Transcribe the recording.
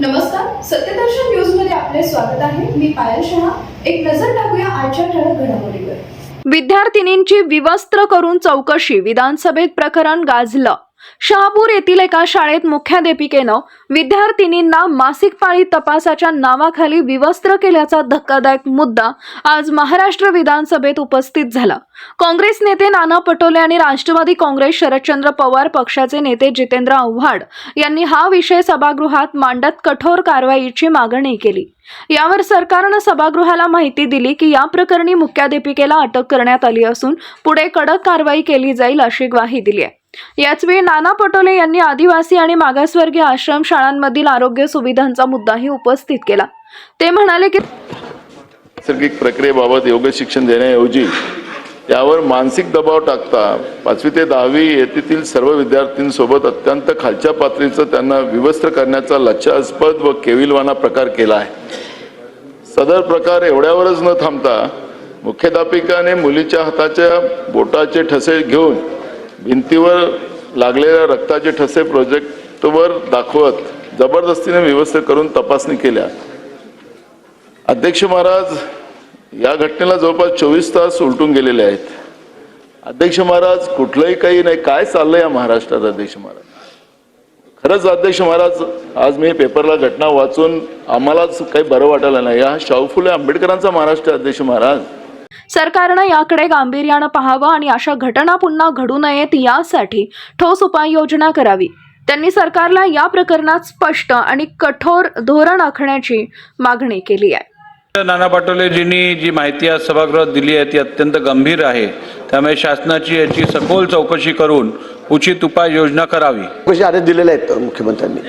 नमस्कार सत्यदर्शन न्यूजमध्ये आपले स्वागत आहे. मी पायल शहा. एक नजर टाकूया आजच्या ठळक घडामोडीवर. विद्यार्थिनींची विवस्त्र करून चौकशी विधानसभेत प्रकरण गाजलं. शहापूर येथील एका शाळेत मुख्याध्यापिकेनं विद्यार्थिनींना मासिक पाळी तपासाच्या नावाखाली विवस्त्र केल्याचा धक्कादायक मुद्दा आज महाराष्ट्र विधानसभेत उपस्थित झाला. काँग्रेस नेते नाना पटोले आणि राष्ट्रवादी काँग्रेस शरदचंद्र पवार पक्षाचे नेते जितेंद्र आव्हाड यांनी हा विषय सभागृहात मांडत कठोर कारवाईची मागणी केली. यावर सरकारनं सभागृहाला माहिती दिली की या प्रकरणी मुख्याध्यापिकेला अटक करण्यात आली असून पुढे कडक कारवाई केली जाईल अशी ग्वाही दिली आहे. याचवेळी नाना पटोले यांनी आदिवासी आणि मागासवर्गीय आश्रम शाळांमधील आरोग्य सुविधांचा मुद्दाही उपस्थित केला. ते म्हणाले की नैसर्गिक प्रक्रियेबाबत योग्य शिक्षण देण्याऐवजी त्यावर मानसिक दबाव टाकता पाचवी ते दहावी येथील सर्व विद्यार्थ्यांसोबत अत्यंत खालच्या पातळीचं त्यांना विवस्त्र करण्याचा लक्षास्पद व केविलवाना प्रकार केला आहे. सदर प्रकार एवढ्यावरच न थांबता मुख्याध्यापिकाने मुलीच्या हाताच्या बोटाचे ठसे घेऊन भिंतीवर लागलेल्या रक्ताचे ठसे प्रोजेक्टवर दाखवत जबरदस्तीने व्यवस्थित करून तपासणी केल्या. अध्यक्ष महाराज या घटनेला जवळपास चोवीस तास उलटून गेलेले आहेत. अध्यक्ष महाराज कुठलंही काही नाही. काय चाललंय या महाराष्ट्रात अध्यक्ष महाराज? खरंच अध्यक्ष महाराज आज मी पेपरला घटना वाचून आम्हालाच काही बरं वाटायला नाही. हा शाहू फुले आंबेडकरांचा महाराष्ट्र अध्यक्ष महाराज. सरकारनं याकडे गांभीर्यानं पाहावं आणि अशा घटना पुन्हा घडू नयेत यासाठी ठोस उपाययोजना करावी. त्यांनी सरकारला या प्रकरणात स्पष्ट आणि कठोर धोरण आखण्याची मागणी केली आहे. नाना पाटोलेजींनी जी माहिती आज सभागृहात दिली आहे ती अत्यंत गंभीर आहे. त्यामुळे शासनाची याची सखोल चौकशी करून उचित उपाययोजना करावी. आदेश दिलेले आहेत मुख्यमंत्र्यांनी.